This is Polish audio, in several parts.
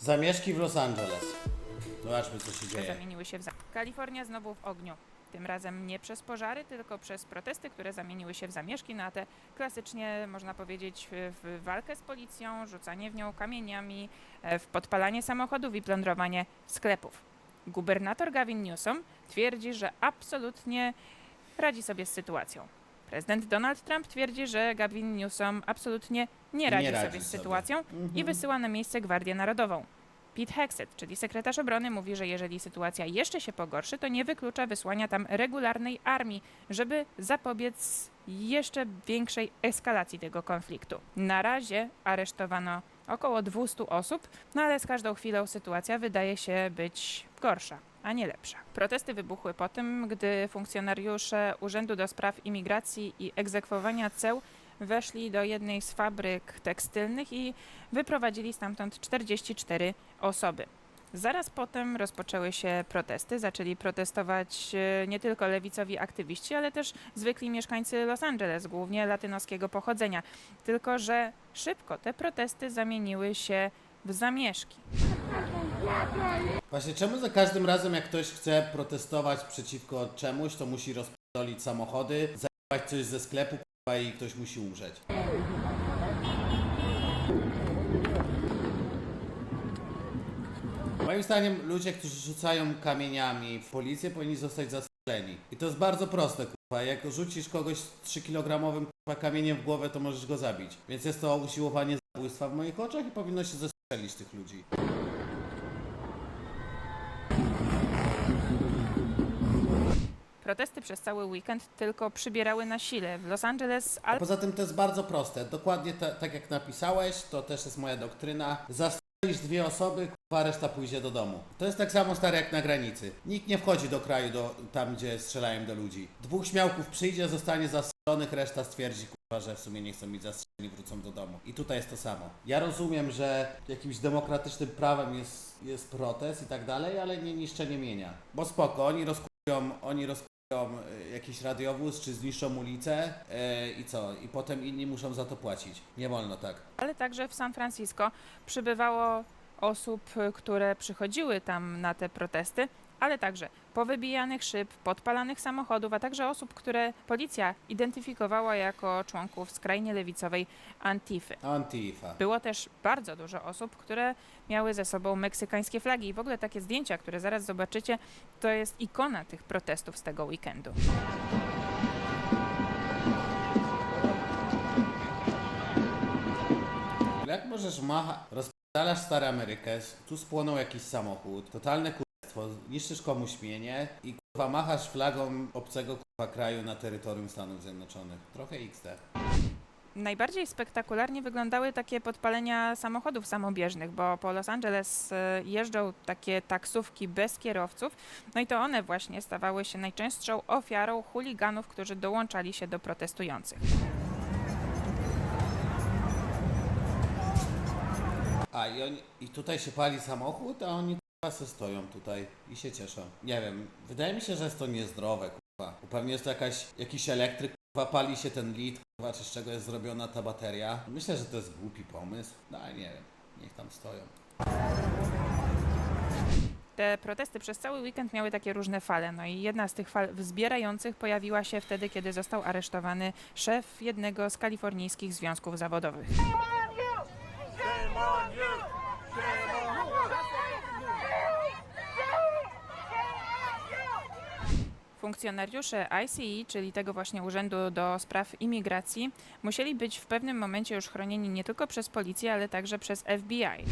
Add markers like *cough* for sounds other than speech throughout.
Zamieszki w Los Angeles. Zobaczmy, co się dzieje. zamieniły się w za... Kalifornia znowu w ogniu. Tym razem nie przez pożary, tylko przez protesty, które zamieniły się w zamieszki, no a te klasycznie, można powiedzieć, w walkę z policją, rzucanie w nią kamieniami, e, w podpalanie samochodów i plądrowanie sklepów. Gubernator Gavin Newsom twierdzi, że absolutnie radzi sobie z sytuacją. Prezydent Donald Trump twierdzi, że Gavin Newsom absolutnie nie radzi, radzi sobie z sobie. sytuacją i wysyła na miejsce Gwardię Narodową. Pete Hexet, czyli sekretarz obrony, mówi, że jeżeli sytuacja jeszcze się pogorszy, to nie wyklucza wysłania tam regularnej armii, żeby zapobiec jeszcze większej eskalacji tego konfliktu. Na razie aresztowano około 200 osób, no ale z każdą chwilą sytuacja wydaje się być gorsza, a nie lepsza. Protesty wybuchły po tym, gdy funkcjonariusze Urzędu do Spraw Imigracji i Egzekwowania Ceł weszli do jednej z fabryk tekstylnych i wyprowadzili stamtąd 44 osoby. Zaraz potem rozpoczęły się protesty. Zaczęli protestować e, nie tylko lewicowi aktywiści, ale też zwykli mieszkańcy Los Angeles, głównie latynoskiego pochodzenia. Tylko, że szybko te protesty zamieniły się w zamieszki. Właśnie czemu za każdym razem, jak ktoś chce protestować przeciwko czemuś, to musi rozpalić samochody, zajmować coś ze sklepu i ktoś musi umrzeć. Moim zdaniem ludzie, którzy rzucają kamieniami w policję powinni zostać zastrzeleni. I to jest bardzo proste, kurwa. Jak rzucisz kogoś 3-kilogramowym kurwa, kamieniem w głowę, to możesz go zabić. Więc jest to usiłowanie zabójstwa w moich oczach i powinno się zastrzelić tych ludzi. Protesty przez cały weekend tylko przybierały na sile. W Los Angeles A poza tym to jest bardzo proste. Dokładnie ta, tak jak napisałeś, to też jest moja doktryna. Zastrzelisz dwie osoby, kurwa, reszta pójdzie do domu. To jest tak samo stare jak na granicy. Nikt nie wchodzi do kraju, do, tam gdzie strzelają do ludzi. Dwóch śmiałków przyjdzie, zostanie zastrzelonych, reszta stwierdzi, kurwa, że w sumie nie chcą być zastrzeleni, wrócą do domu. I tutaj jest to samo. Ja rozumiem, że jakimś demokratycznym prawem jest, jest protest i tak dalej, ale nie niszczenie mienia. Bo spoko, oni rozkują, oni rozkują e, jakiś radiowóz, czy zniszczą ulicę e, i co? I potem inni muszą za to płacić. Nie wolno tak. ale także w San Francisco przybywało osób, y, które przychodziły tam na te protesty, ale także powybijanych szyb, podpalanych samochodów, a także osób, które policja identyfikowała jako członków skrajnie lewicowej Antify. Antifa. Było też bardzo dużo osób, które miały ze sobą meksykańskie flagi i w ogóle takie zdjęcia, które zaraz zobaczycie, to jest ikona tych protestów z tego weekendu. Jak możesz macha... Rozpalasz stary Amerykę, tu spłonął jakiś samochód, totalne niszczysz komuś mienie i kurwa machasz flagą obcego kurwa kraju na terytorium Stanów Zjednoczonych. Trochę XD. Najbardziej spektakularnie wyglądały takie podpalenia samochodów samobieżnych, bo po Los Angeles e, jeżdżą takie taksówki bez kierowców, no i to one właśnie stawały się najczęstszą ofiarą chuliganów, którzy dołączali się do protestujących. A i, oni, i tutaj się pali samochód, a oni stoją tutaj i się cieszą. Nie wiem, wydaje mi się, że jest to niezdrowe kurwa. Bo Pewnie jest to jakaś, jakiś elektryk, kurwa pali się ten lit, kurwa, czy z czego jest zrobiona ta bateria. Myślę, że to jest głupi pomysł. No ale nie wiem, niech tam stoją. Te protesty przez cały weekend miały takie różne fale, no i jedna z tych fal wzbierających pojawiła się wtedy, kiedy został aresztowany szef jednego z kalifornijskich związków zawodowych. Shame on you! Shame on you! Funkcjonariusze ICE, czyli tego właśnie Urzędu do Spraw Imigracji, musieli być w pewnym momencie już chronieni nie tylko przez policję, ale także przez FBI.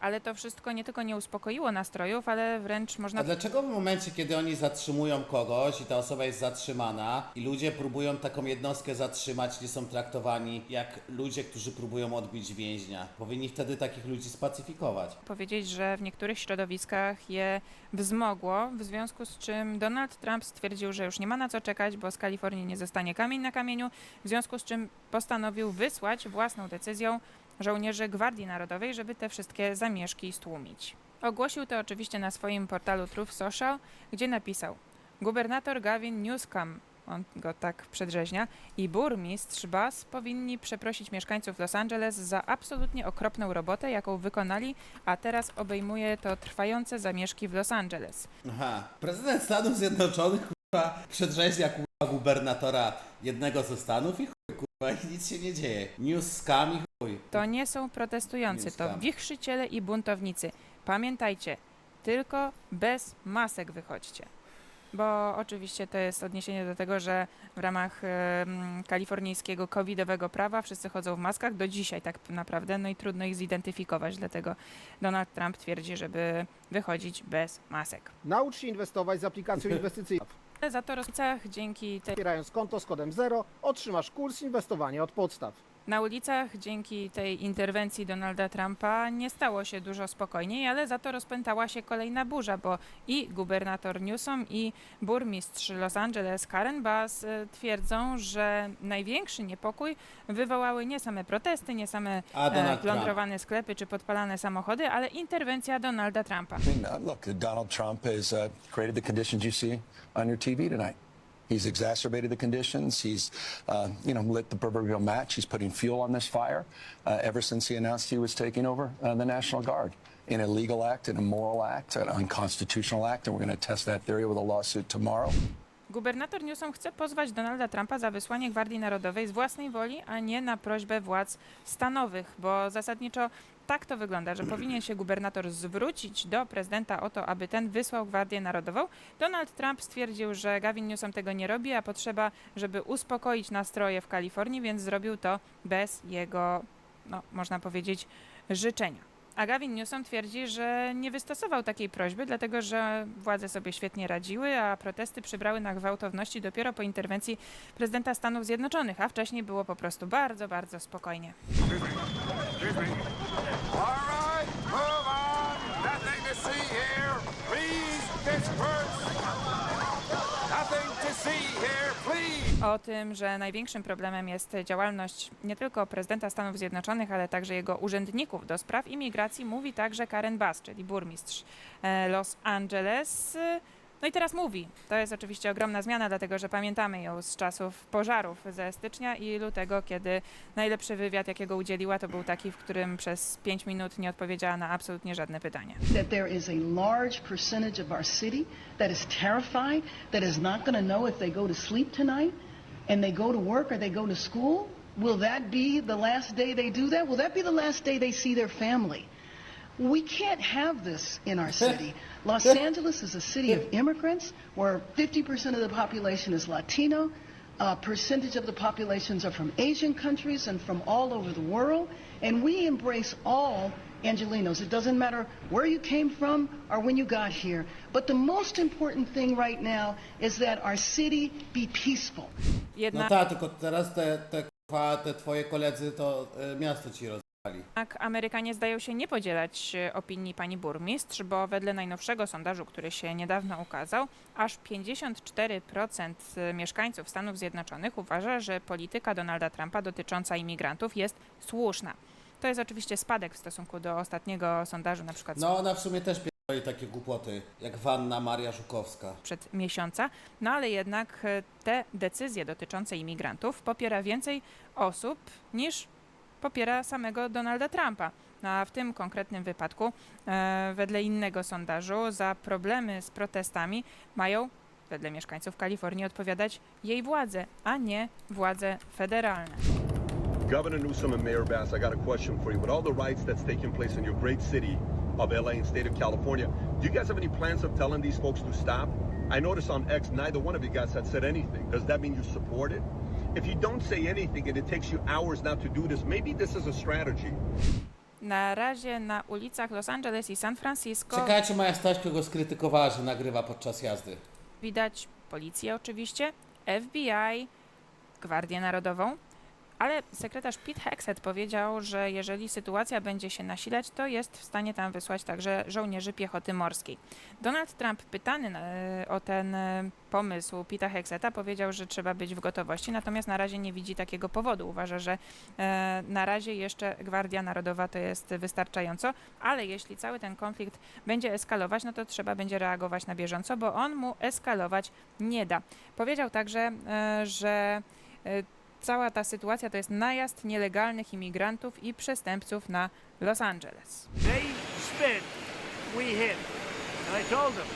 Ale to wszystko nie tylko nie uspokoiło nastrojów, ale wręcz można A dlaczego w momencie, kiedy oni zatrzymują kogoś i ta osoba jest zatrzymana i ludzie próbują taką jednostkę zatrzymać, nie są traktowani jak ludzie, którzy próbują odbić więźnia? Powinni wtedy takich ludzi spacyfikować. powiedzieć, że w niektórych środowiskach je wzmogło, w związku z czym Donald Trump stwierdził, że już nie ma na co czekać, bo z Kalifornii nie zostanie kamień na kamieniu, w związku z czym postanowił wysłać własną decyzją żołnierzy Gwardii Narodowej, żeby te wszystkie zamieszki stłumić. Ogłosił to oczywiście na swoim portalu Truth Social, gdzie napisał Gubernator Gavin Newsom on go tak przedrzeźnia, i burmistrz Bass powinni przeprosić mieszkańców Los Angeles za absolutnie okropną robotę, jaką wykonali, a teraz obejmuje to trwające zamieszki w Los Angeles. Aha. Prezydent Stanów Zjednoczonych kurwa przedrzeźnia kurwa gubernatora jednego ze stanów i chuj kurwa nic się nie dzieje. News scam i chuj. To nie są protestujący, to wichrzyciele i buntownicy. Pamiętajcie, tylko bez masek wychodźcie. Bo oczywiście to jest odniesienie do tego, że w ramach em, kalifornijskiego covidowego prawa wszyscy chodzą w maskach do dzisiaj tak naprawdę, no i trudno ich zidentyfikować, dlatego Donald Trump twierdzi, żeby wychodzić bez masek. Naucz się inwestować z aplikacją *laughs* inwestycyjną. Ale za to rozmacach dzięki tej Otwierając konto z kodem 0 otrzymasz kurs inwestowania od podstaw. Na ulicach dzięki tej interwencji Donalda Trumpa nie stało się dużo spokojniej, ale za to rozpętała się kolejna burza, bo i gubernator Newsom i burmistrz Los Angeles Karen Bass e, twierdzą, że największy niepokój wywołały nie same protesty, nie same e, plądrowane sklepy czy podpalane samochody, ale interwencja Donalda Trumpa. I mean, uh, look, Donald Trump has uh, created the conditions you see on your TV tonight. He's exacerbated the conditions. He's, uh, you know, lit the proverbial match. He's putting fuel on this fire uh, ever since he announced he was taking over uh, the National Guard. An illegal act, an immoral act, an unconstitutional act, and we're going to test that theory with a lawsuit tomorrow. Gubernator Newsom chce pozwać Donalda Trumpa za wysłanie Gwardii Narodowej z własnej woli, a nie na prośbę władz stanowych, bo zasadniczo tak to wygląda, że powinien się gubernator zwrócić do prezydenta o to, aby ten wysłał Gwardię Narodową. Donald Trump stwierdził, że Gavin Newsom tego nie robi, a potrzeba, żeby uspokoić nastroje w Kalifornii, więc zrobił to bez jego, no, można powiedzieć, życzenia. A Gavin Newsom twierdzi, że nie wystosował takiej prośby, dlatego że władze sobie świetnie radziły, a protesty przybrały na gwałtowności dopiero po interwencji prezydenta Stanów Zjednoczonych, a wcześniej było po prostu bardzo, bardzo spokojnie. All right, move on. Nothing to see here. Please disperse. Nothing to see here, please. O tym, że największym problemem jest działalność nie tylko prezydenta Stanów Zjednoczonych, ale także jego urzędników do spraw imigracji, mówi także Karen Bass, czyli burmistrz e, Los Angeles. No i teraz mówi. To jest oczywiście ogromna zmiana, dlatego że pamiętamy ją z czasów pożarów ze stycznia i lutego, kiedy najlepszy wywiad, jakiego udzieliła, to był taki, w którym przez 5 minut nie odpowiedziała na absolutnie żadne pytanie. that there is a large percentage of our city that is terrified, that is not going to know if they go to sleep tonight and they go to work or they go to school. Will that be the last day they do that? Will that be the last day they see their family? We can't have this in our city. *laughs* Los Angeles is a city of immigrants where 50% of the population is Latino. A percentage of the populations are from Asian countries and from all over the world. And we embrace all Angelinos. It doesn't matter where you came from or when you got here. But the most important thing right now is that our city be peaceful. No Jednak tak, tylko teraz te, te, kurwa, te twoje koledzy to y, miasto ci rozwali. Amerykanie zdają się nie podzielać e, opinii pani burmistrz, bo wedle najnowszego sondażu, który się niedawno ukazał, aż 54% mieszkańców Stanów Zjednoczonych uważa, że polityka Donalda Trumpa dotycząca imigrantów jest słuszna. To jest oczywiście spadek w stosunku do ostatniego sondażu, na przykład No ona w sumie też pierdoli takie głupoty, jak Wanna Maria Żukowska. sprzed miesiąca, no ale jednak e, te decyzje dotyczące imigrantów popiera więcej osób niż popiera samego Donalda Trumpa. No a w tym konkretnym wypadku, e, wedle innego sondażu, za problemy z protestami mają, wedle mieszkańców Kalifornii, odpowiadać jej władze, a nie władze federalne. Governor Newsom and Mayor Bass, I got a question for you. With all the riots that's taking place in your great city of LA and state of California, do you guys have any plans of telling these folks to stop? I noticed on X, neither one of you guys had said anything. Does that mean you support it? If you don't say anything and it takes you hours now to do this, maybe this is a strategy. Na razie na ulicach Los Angeles i San Francisco Czekajcie, moja Staśko go skrytykowała, że nagrywa podczas jazdy. widać policję oczywiście, FBI, Gwardię Narodową, Ale sekretarz Pete Hexet powiedział, że jeżeli sytuacja będzie się nasilać, to jest w stanie tam wysłać także żołnierzy piechoty morskiej. Donald Trump, pytany na- o ten e, pomysł Pita Hexeta, powiedział, że trzeba być w gotowości, natomiast na razie nie widzi takiego powodu. Uważa, że e, na razie jeszcze Gwardia Narodowa to jest wystarczająco, ale jeśli cały ten konflikt będzie eskalować, no to trzeba będzie reagować na bieżąco, bo on mu eskalować nie da. Powiedział także, e, że e, cała ta sytuacja to jest najazd nielegalnych imigrantów i przestępców na Los Angeles. They spit, we hit. And I told them,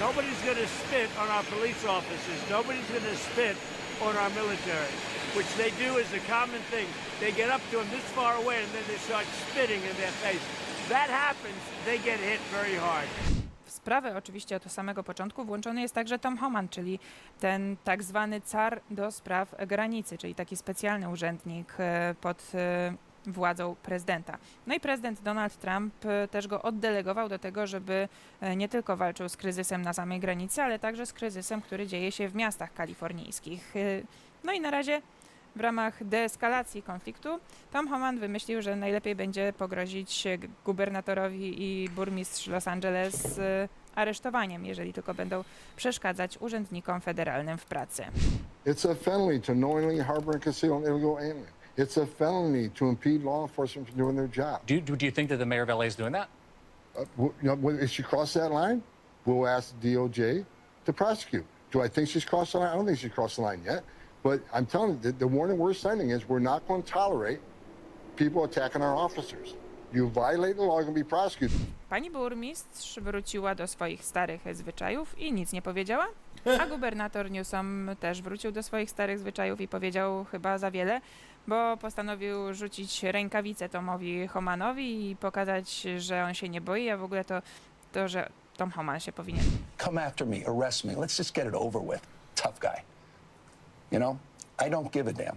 nobody's going spit on our police officers. Nobody's going spit on our military, which they do as a common thing. They get up to them this far away and then they start spitting in their face. That happens, they get hit very hard. W sprawę oczywiście od samego początku włączony jest także Tom Homan, czyli ten tak zwany car do spraw granicy, czyli taki specjalny urzędnik e, pod e, władzą prezydenta. No i prezydent Donald Trump e, też go oddelegował do tego, żeby nie tylko walczył z kryzysem na samej granicy, ale także z kryzysem, który dzieje się w miastach kalifornijskich. No i na razie w ramach deeskalacji konfliktu Tom Homan wymyślił, że najlepiej będzie pogrozić gubernatorowi i burmistrz Los Angeles e, aresztowaniem, jeżeli tylko będą przeszkadzać urzędnikom federalnym w pracy. It's a felony to knowingly harbor and conceal an illegal alien. It's a felony to impede law enforcement from doing their job. Do, do, do you think that the mayor of LA is doing that? Uh, you know, if she crossed that line, we'll ask the DOJ to prosecute. Do I think she's crossed the line? I don't think she's crossed the line yet. But I'm telling you, the, the warning we're sending is we're not going to tolerate people attacking our officers. You violate the law, you're going to be prosecuted. Pani burmistrz wróciła do swoich starych zwyczajów i nic nie powiedziała, a gubernator Newsom też wrócił do swoich starych zwyczajów i powiedział chyba za wiele, bo postanowił rzucić rękawicę Tomowi Homanowi i pokazać, że on się nie boi, a w ogóle to, to że Tom Homan się powinien Come after me, arrest me. Let's just get it over with. Tough guy. You know, I don't give a damn.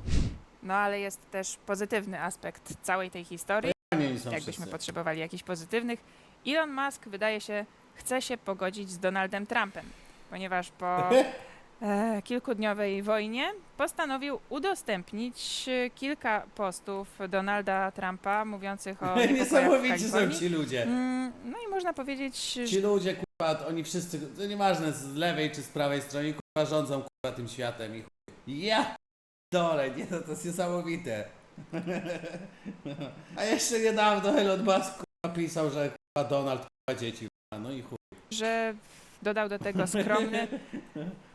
No ale jest też pozytywny aspekt całej tej historii. Nie są Jakbyśmy wszyscy. potrzebowali jakichś pozytywnych. Elon Musk wydaje się chce się pogodzić z Donaldem Trumpem, ponieważ po *laughs* e, kilkudniowej wojnie postanowił udostępnić e, kilka postów Donalda Trumpa mówiących o *laughs* niepokojach w Niesamowici są Kalifornii. ci ludzie. Mm, No i można powiedzieć, Ci że ludzie, kurwa, oni wszyscy, to nieważne z lewej czy z prawej strony, kurwa, rządzą kurwa tym światem i chuj. Ja dole, nie no, to jest niesamowite. A jeszcze niedawno Elon Musk kurwa, pisał, że kurwa Donald kurwa dzieci, kurwa, no i chuj. że dodał do tego skromny,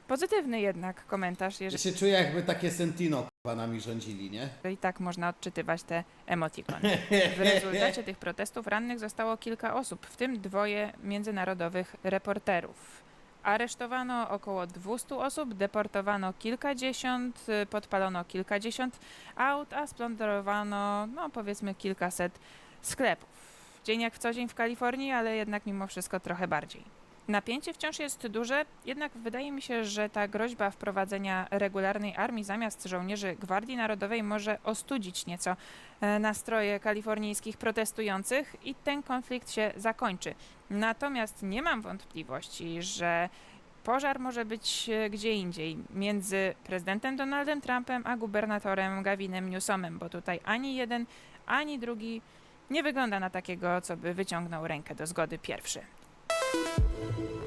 pozytywny jednak komentarz, Ja jeżeli się czuję jakby takie Sentino kurwa nami rządzili, nie? i tak można odczytywać te emotikony. W rezultacie tych protestów rannych zostało kilka osób, w tym dwoje międzynarodowych reporterów. Aresztowano około 200 osób, deportowano kilkadziesiąt, y, podpalono kilkadziesiąt aut, a splądrowano, no powiedzmy, kilkaset sklepów. Dzień jak w co dzień w Kalifornii, ale jednak mimo wszystko trochę bardziej. Napięcie wciąż jest duże, jednak wydaje mi się, że ta groźba wprowadzenia regularnej armii zamiast żołnierzy Gwardii Narodowej może ostudzić nieco e, nastroje kalifornijskich protestujących i ten konflikt się zakończy. Natomiast nie mam wątpliwości, że pożar może być e, gdzie indziej między prezydentem Donaldem Trumpem a gubernatorem Gavinem Newsomem, bo tutaj ani jeden, ani drugi nie wygląda na takiego, co by wyciągnął rękę do zgody pierwszy. thank you